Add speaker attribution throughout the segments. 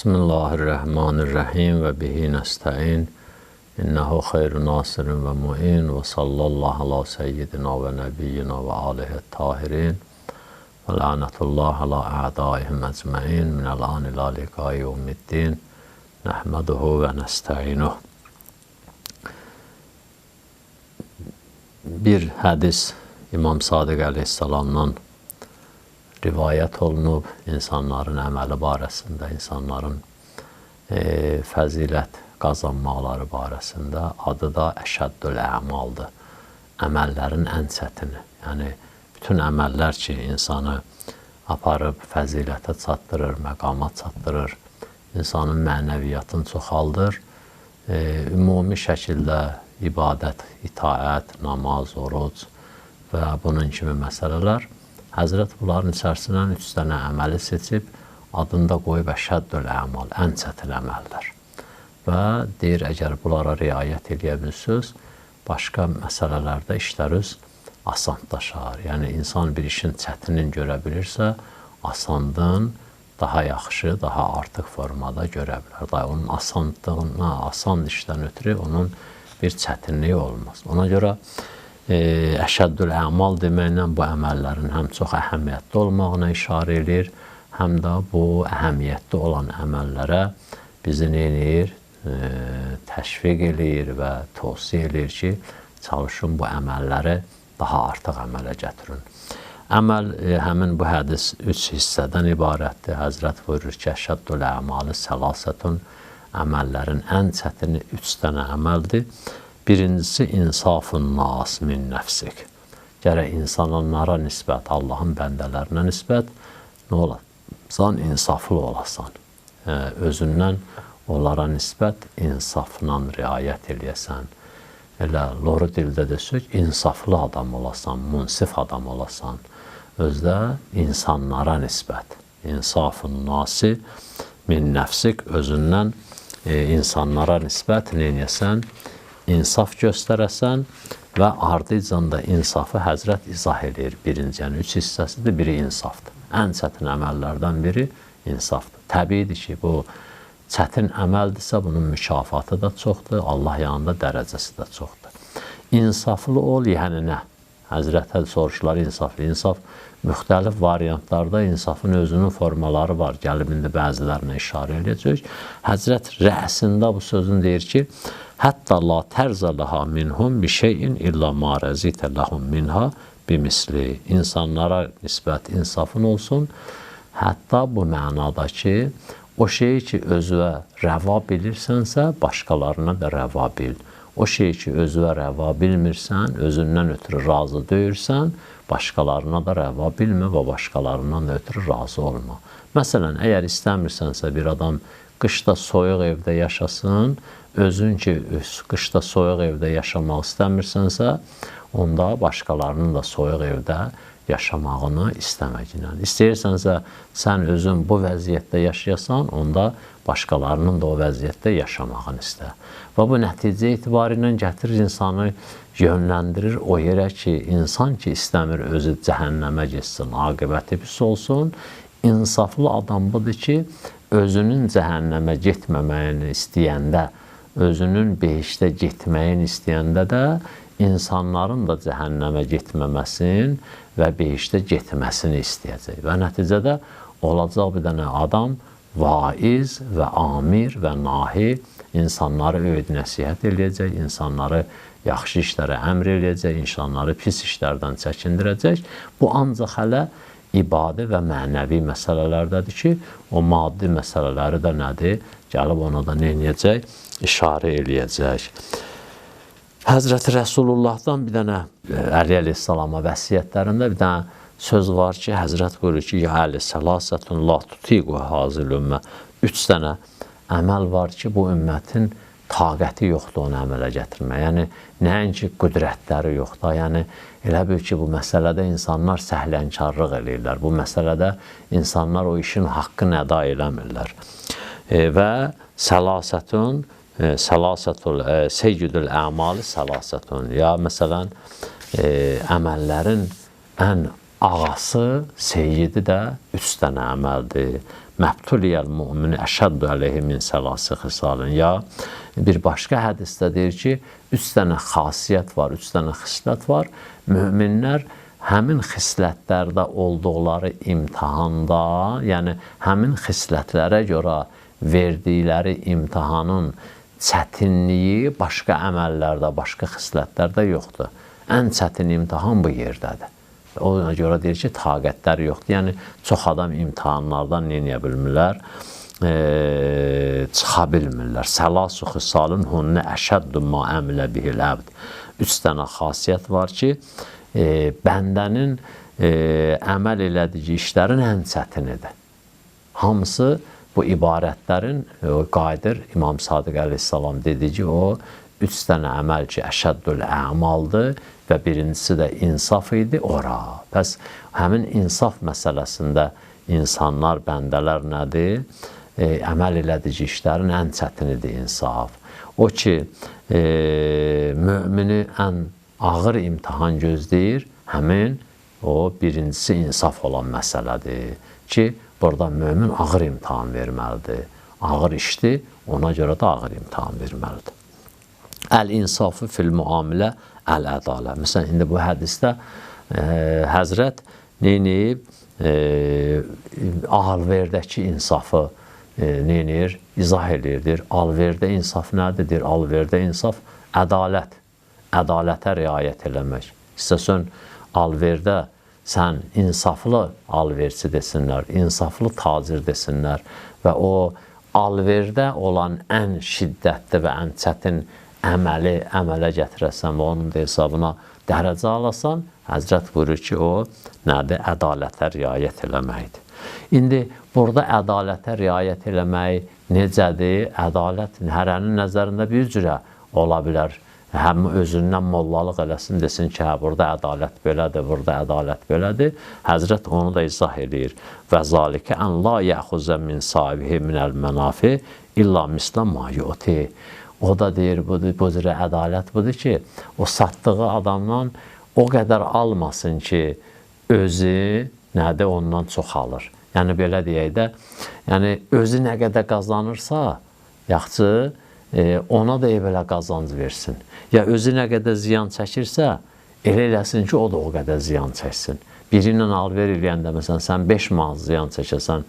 Speaker 1: بسم الله الرحمن الرحيم وبه نستعين إنه خير ناصر ومعين وصلى الله على سيدنا ونبينا وآله الطاهرين ولعنة الله على أعدائهم أجمعين من الآن إلى لقاء يوم الدين نحمده ونستعينه bir hadis İmam Sadık Aleyhisselam'dan rivayət olunub insanların əməli barəsində, insanların e, fəzilət qazanmaqları barəsində adı da əşəddül əmaldır. Əməllərin ən çətini. Yəni bütün əməllər ki, insanı aparıb fəzilətə çatdırır, məqama çatdırır, insanın mənəviyyatını çoxaldır. E, ümumi şəkildə ibadət, itaət, namaz, oruc və bunun kimi məsələlər Həzrət bunların içərisindən üç dənə əməli seçib adında qoyub əşəddül əmal, ən çətin əməllər və deyir, əgər bunlara riayət edə bilsiniz, başqa məsələlərdə işləriniz asanlaşar. Yəni insan bir işin çətinini görə bilirsə, asandın daha yaxşı, daha artıq formada görə bilər. Da onun asanlığına, asan işdən ötürü onun bir çətinliyi olmaz. Ona görə əşəddül əmal deməklə bu əməllərin həm çox əhəmiyyətli olmağına işarə edir, həm də bu əhəmiyyətli olan əməllərə bizi edir? təşviq eləyir və tövsiyə eləyir ki, çalışın bu əməlləri daha artıq əmələ gətirin. Əməl e, həmin bu hədis üç hissədən ibarətdir. Həzrət buyurur ki, əşəddül əmalı səlasətun əməllərin ən çətini üç dənə əməldir. Birincisi insafun nas min nəfsik. Gərək insanlara nisbət, Allahın bəndələrinə nisbət nə ola? Sən insaflı olasan. Özündən onlara nisbət insafla riayət eləyəsən. Elə loru dildə desək, insaflı adam olasan, münsif adam olasan. Özdə insanlara nisbət, insafın nasi min nəfsik özündən e, insanlara nisbət neyəsən, insaf göstərəsən və ardıcan da insafı Həzrət izah edir. Birinci, yəni üç hissəsidir, biri insafdır. Ən çətin əməllərdən biri insafdır. Təbiidir ki, bu çətin əməldirsə, bunun mükafatı da çoxdur, Allah yanında dərəcəsi də çoxdur. İnsaflı ol, yəni nə? Həzrət Əli soruşlar insaflı. İnsaf müxtəlif variantlarda insafın özünün formaları var. Gəlib indi bəzilərinə işarə edəcək. Həzrət rəsində bu sözün deyir ki, Hətta la tərzə laha minhum bi şeyin illa ma rəzitə lahum minha bimisli. İnsanlara nisbət insafın olsun. Hətta bu mənada ki, O şeyi ki, özünə rəva bilirsənsə, başqalarına da rəva bil. O şeyi ki, özünə rəva bilmirsən, özündən ötürü razı deyirsən, başqalarına da rəva bilmə və başqalarından da ötürü razı olma. Məsələn, əgər istəmirsənsə bir adam qışda soyuq evdə yaşasın, özün ki, qışda soyuq evdə yaşamaq istəmirsənsə, onda başqalarının da soyuq evdə yaşamağını istəməklə. İstəyirsənsə, sən özün bu vəziyyətdə yaşayasan, onda başqalarının da o vəziyyətdə yaşamağını istə. Və bu nəticə etibarı ilə gətirir insanı yönləndirir o yerə ki, insan ki istəmir özü cəhənnəmə getsin, aqibəti pis olsun. İnsaflı adam budur ki, özünün cəhənnəmə getməməyini istəyəndə, özünün behişdə getməyini istəyəndə də insanların da cəhənnəmə getməməsini və behişdə getməsini istəyəcək. Və nəticədə olacaq bir dənə adam vaiz və amir və nahi insanları öyüd nəsihət eləyəcək, insanları yaxşı işlərə əmr eləyəcək, insanları pis işlərdən çəkindirəcək. Bu ancaq hələ ibadi və mənəvi məsələlərdədir ki, o maddi məsələləri də nədir? Gəlib ona da nə edəcək? İşarə eləyəcək. Həzrəti Rəsulullahdan bir dənə e, Əli əleyhissalama vəsiyyətlərində bir dənə söz var ki, Həzrət buyurur ki, ya Əli səlasətun la tutiqu hazil ümmə. Üç dənə əməl var ki, bu ümmətin taqəti yoxdur onu əmələ gətirmək. Yəni nəinki qüdrətləri yoxdur. Yəni elə bil ki, bu məsələdə insanlar səhlənkarlıq eləyirlər. Bu məsələdə insanlar o işin haqqını əda eləmirlər. E, və səlasətun səlasətul seyyidül əmali səlasətun ya məsələn ə, əməllərin ən ağası, seyyidi də üç dənə əməldir. Məbtuliyəl mümini əşəddu əleyhi min səlası xisalın. Ya bir başqa hədisdə deyir ki, üç dənə xasiyyət var, üç dənə xislət var. Möminlər həmin xislətlərdə olduqları imtahanda, yəni həmin xislətlərə görə verdikləri imtahanın çətinliyi başqa əməllərdə, başqa xislətlərdə yoxdur. Ən çətin imtahan bu yerdədir. Ona görə deyir ki, taqətləri yoxdur. Yəni çox adam imtahanlardan nə edə bilmirlər? E, çıxa bilmirlər. Səlasu xisalun hunne əşəddu ma əmilə bihil əbd. Üç dənə xasiyyət var ki, e, bəndənin e, əməl elədiyi işlərin ən çətinidir. Hamısı bu ibarətlərin o qayıdır İmam Sadiq əleyhissalam dedi ki, o üç dənə əməl ki, əşəddül əmaldır və birincisi də insaf idi, ora. Bəs həmin insaf məsələsində insanlar, bəndələr nədir? E, əməl elədici işlərin ən çətinidir insaf. O ki, e, mümini ən ağır imtihan gözləyir, həmin o birincisi insaf olan məsələdir ki, burada mömin ağır imtahan verməlidir. Ağır işdir, ona görə də ağır imtahan verməlidir. Əl-insafı fil muamilə əl-ədalə. Məsələn, indi bu hədisdə e, Həzrət neyniyib? E, alverdəki insafı e, neynir? İzah edirdir. Alverdə insaf nədir? Deyir, alverdə insaf ədalət. Ədalətə riayət eləmək. İstəsən, alverdə sən insaflı alverçi desinlər, insaflı tacir desinlər və o alverdə olan ən şiddətli və ən çətin əməli əmələ gətirəsən və onun da hesabına dərəcə alasan, Həzrət buyurur ki, o nədir? Ədalətə riayət eləməkdir. İndi burada ədalətə riayət eləmək necədir? Ədalət hərənin nəzərində bir cürə ola bilər həm özündən mollalıq eləsin, desin ki, hə, burada ədalət belədir, burada ədalət belədir. Həzrət onu da izah edir. Və zalikə ən la yəxuzə min sahibihi minəl mənafi illa mislə ma yuti. O da deyir, bu, bu cürə ədalət budur ki, o satdığı adamdan o qədər almasın ki, özü nədir ondan çox alır. Yəni belə deyək də, yəni özü nə qədər qazanırsa, yaxşı, e, ona da belə qazanc versin. Ya özü nə qədər ziyan çəkirsə, elə eləsin ki, o da o qədər ziyan çəksin. Biri ilə alver eləyəndə, məsələn, sən 5 manat ziyan çəkəsən,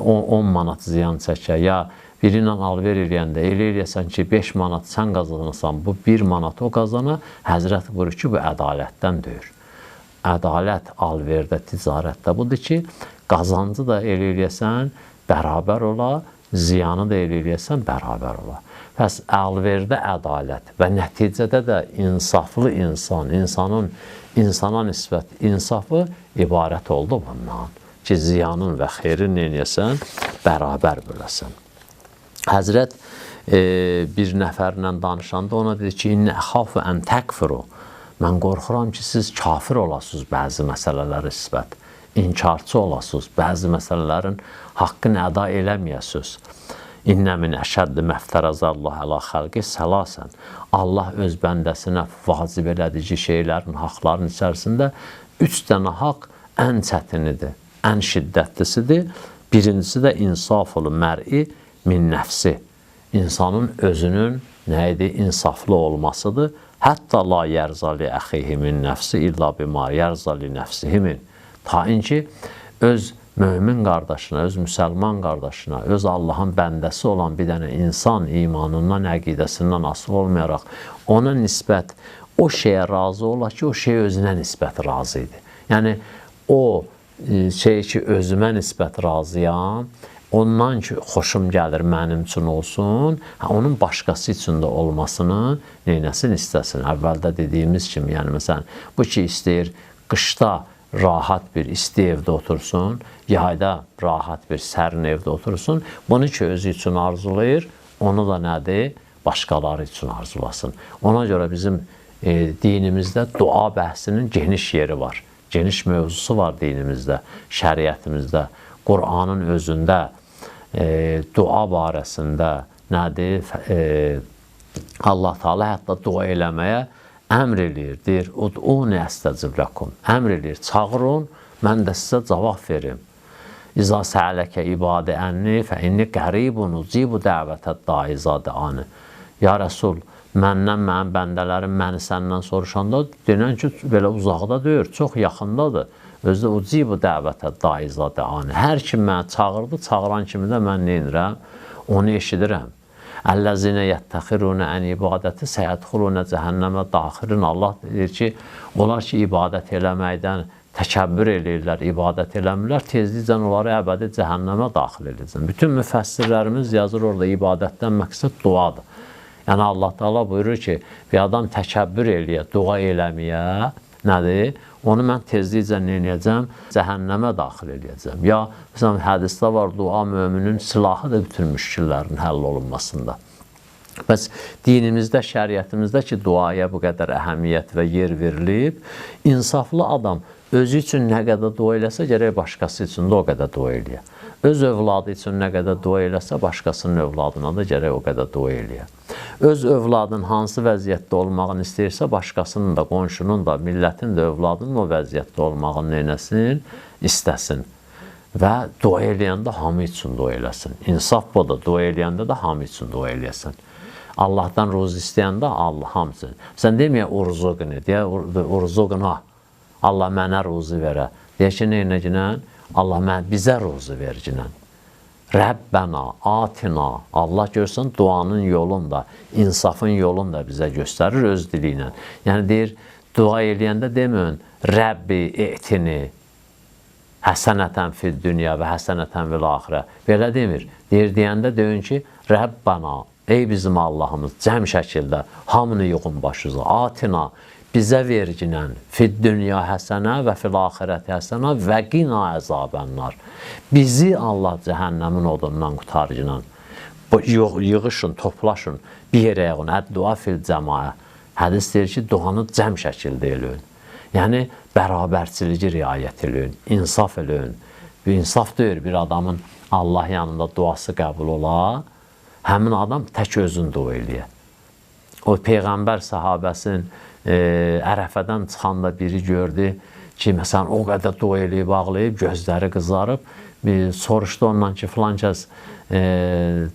Speaker 1: 10 manat ziyan çəkə, ya biri ilə alver eləyəndə elə eləyəsən ki, 5 manat sən qazanırsan, bu 1 manat o qazana, Həzrət buyurur ki, bu ədalətdən deyir. Ədalət alverdə, ticarətdə budur ki, qazancı da elə eləyəsən, bərabər ola, ziyanı da elə eləyəsən, bərabər ola. Pəs əlverdə ədalət və nəticədə də insaflı insan, insanın insana nisbət insafı ibarət oldu bundan ki, ziyanın və xeyrin neyəsən, bərabər böləsən. Həzrət e, bir nəfərlə danışanda ona dedi ki, İnnə əxafu ən təkfiru. Mən qorxuram ki, siz kafir olasınız bəzi məsələlərə nisbət. İnkarçı olasınız, bəzi məsələlərin haqqını əda eləməyəsiniz. İnnə min əşəddi məftərəzəllah əla xəlqi səlasən. Allah öz bəndəsinə vacib elədici şeylərin, haqların içərisində üç dənə haqq ən çətinidir, ən şiddətlisidir. Birincisi də insaful mər'i min nəfsi. İnsanın özünün nə idi? İnsaflı olmasıdır. Hətta la yərzali əxihi min nəfsi illa bima yərzali nəfsihi min. Ta inki öz mömin qardaşına, öz müsəlman qardaşına, öz Allahın bəndəsi olan bir dənə insan imanından, əqidəsindən asılı olmayaraq ona nisbət o şeyə razı ola ki, o şey özünə nisbət razı idi. Yəni o e, şey ki, özümə nisbət razıyam, ondan ki, xoşum gəlir mənim üçün olsun, hə, onun başqası üçün də olmasını neynəsin istəsin. Əvvəldə dediyimiz kimi, yəni məsələn, bu ki istəyir qışda rahat bir isti evdə otursun, yayda rahat bir sərin evdə otursun. Bunu ki özü üçün arzulayır, onu da nədir? Başqaları üçün arzulasın. Ona görə bizim e, dinimizdə dua bəhsinin geniş yeri var. Geniş mövzusu var dinimizdə, şəriətimizdə. Qur'anın özündə e, dua barəsində nədir? E, Allah Taala hətta dua eləməyə əmr eləyir. Deyir, ud'uni əstəcib lakum. Əmr eləyir, çağırın, mən də sizə cavab verim. İza səələkə ibadə ənni fə inni qəribun ucibu dəvətə daizə dəanı. Ya Rəsul, məndən mənim bəndələrim məni səndən soruşanda denən ki, belə uzaqda deyir, çox yaxındadır. Özü də ucibu dəvətə daizə dəanı. Hər kim məni çağırdı, çağıran kimi də mən nə edirəm? Onu eşidirəm. Əlləzinə yəttəxirunə ən ibadəti səyədxulunə cəhənnəmə daxirin. Allah deyir ki, onlar ki, ibadət eləməkdən təkəbbür eləyirlər, ibadət eləmirlər, tezliklə onları əbədi cəhənnəmə daxil edəcəm. Bütün müfəssirlərimiz yazır orada ibadətdən məqsəd duadır. Yəni Allah Taala buyurur ki, bir adam təkəbbür eləyə, dua eləməyə, nədir? Onu mən tezliklə nə edəcəm? Cəhənnəmə daxil edəcəm. Ya məsələn hədisdə var, dua möminin silahıdır bütün müşkillərin həll olunmasında. Bəs dinimizdə, şəriətimizdə ki, duaya bu qədər əhəmiyyət və yer verilib, insaflı adam özü üçün nə qədər dua eləsə, gərək başqası üçün də o qədər dua eləyə. Öz övladı üçün nə qədər dua eləsə, başqasının övladına da gərək o qədər dua eləyə öz övladın hansı vəziyyətdə olmağını istəyirsə, başqasının da, qonşunun da, millətin də övladının o vəziyyətdə olmağını neynəsin? İstəsin. Və dua eləyəndə hamı üçün dua eləsin. İnsaf budur, dua eləyəndə də hamı üçün dua eləyəsin. Allahdan ruzi istəyəndə Allah hamısı. Sən deməyə urzuqni, deyə urzuqna. Allah mənə ruzi verə. Deyə ki, neynə Allah mən bizə ruzi vercinən. Rəbbənə, atina, Allah görsən duanın yolunda, insafın yolunda bizə göstərir öz dili ilə. Yəni deyir, dua eləyəndə deməyin, Rəbbi etini, həsənətən fid dünya və həsənətən vel axirə. Belə demir. Deyir deyəndə deyin ki, Rəbbana, ey bizim Allahımız, cəm şəkildə hamını yığın başınıza. Atina, bizə verginən fid dünya həsənə və fil axirəti həsənə və qina əzabənnar. Bizi Allah cəhənnəmin odundan qutarcınan. Yığışın, toplaşın, bir yerə yığın. Əd-dua fil cəmaə. Hədis deyir ki, duanı cəm şəkildə eləyin. Yəni, bərabərçilici riayət eləyin, insaf eləyin. Bir insaf deyir, bir adamın Allah yanında duası qəbul ola, həmin adam tək özün dua eləyə. O Peyğəmbər sahabəsinin e, Ərəfədən çıxanda biri gördü ki, məsələn, o qədər dua eləyib, ağlayıb, gözləri qızarıb, bir soruşdu ondan ki, filan kəs e,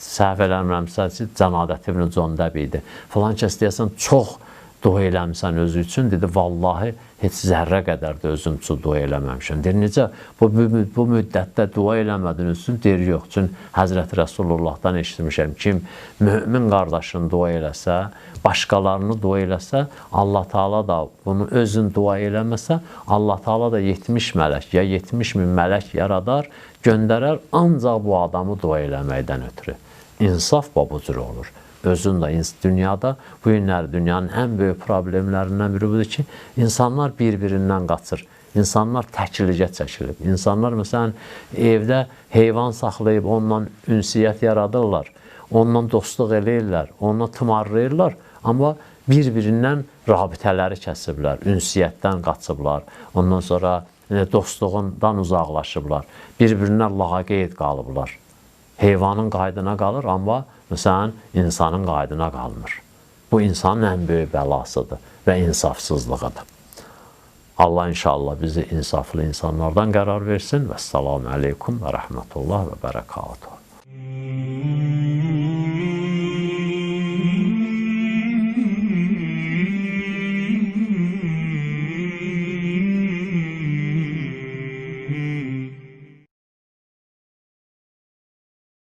Speaker 1: səhv eləmirəmsə, Cənadət ibn Cöndəb idi. Filan kəs deyəsən, çox dua eləmisən özü üçün, dedi, vallahi, heç zərrə qədər də özüm üçün dua eləməmişəm. Deyir, necə bu, bu, bu müddətdə dua eləmədin üçün? Deyir, yox, üçün Həzrəti Rəsulullahdan eşitmişəm, kim mümin qardaşını dua eləsə, başqalarını dua eləsə, Allah Taala da bunu özün dua eləməsə, Allah Taala da 70 mələk ya 70 min mələk yaradar, göndərər ancaq bu adamı dua eləməkdən ötürü. İnsaf bu cür olur özün də dünyada bu günlər dünyanın ən böyük problemlərindən biri budur ki, insanlar bir-birindən qaçır. İnsanlar təkliyə çəkilib. İnsanlar məsələn evdə heyvan saxlayıb onunla ünsiyyət yaradırlar. Onunla dostluq eləyirlər, onunla tımarlayırlar, amma bir-birindən rabitələri kəsiblər, ünsiyyətdən qaçıblar. Ondan sonra e, dostluğundan uzaqlaşıblar. Bir-birinə laqeyd qalıblar. Heyvanın qaydına qalır, amma Məsələn, insanın qaydına qalmır. Bu insanın ən böyük bəlasıdır və insafsızlığıdır. Allah inşallah bizi insaflı insanlardan qərar versin və salamu aleykum və rəhmətullah və bərəkatuhu.